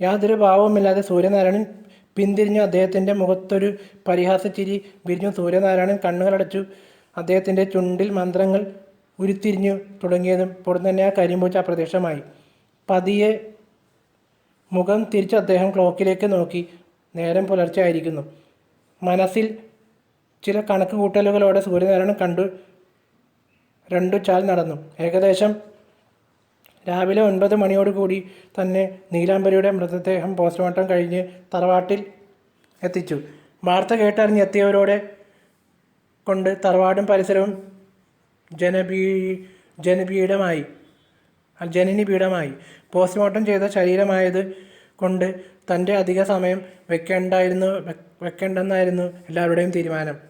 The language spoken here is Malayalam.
യാതൊരു ഭാവവുമില്ലാതെ സൂര്യനാരായണൻ പിന്തിരിഞ്ഞു അദ്ദേഹത്തിന്റെ മുഖത്തൊരു പരിഹാസച്ചിരി വിരിഞ്ഞു സൂര്യനാരായണൻ കണ്ണുകളടച്ചു. അദ്ദേഹത്തിന്റെ ചുണ്ടിൽ മന്ത്രങ്ങൾ ഉരുത്തിരിഞ്ഞു തുടങ്ങിയതും തന്നെ ആ കരിമ്പൂച്ച അപ്രത്യക്ഷമായി. പതിയെ മുഖം തിരിച്ച് അദ്ദേഹം ക്ലോക്കിലേക്ക് നോക്കി. നേരം പുലർച്ചെ ആയിരിക്കുന്നു മനസ്സിൽ ചില കണക്ക് കൂട്ടലുകളോടെ സൂര്യനാരായണൻ കണ്ടു. രണ്ടു ചാൽ നടന്നു. ഏകദേശം രാവിലെ ഒൻപത് മണിയോടുകൂടി തന്നെ നീലാംബരിയുടെ മൃതദേഹം പോസ്റ്റ്മോർട്ടം കഴിഞ്ഞ് തറവാട്ടിൽ എത്തിച്ചു. വാർത്ത കേട്ടറിഞ്ഞ് എത്തിയവരോടെ കൊണ്ട് തറവാടും പരിസരവും ജനപീ ജനപീഠമായി ജനനി പീഠമായി. പോസ്റ്റ്മോർട്ടം ചെയ്ത ശരീരമായത് കൊണ്ട് തന്റെ അധിക സമയം വെക്കേണ്ടായിരുന്നു വെക്കേണ്ടെന്നായിരുന്നു എല്ലാവരുടെയും തീരുമാനം.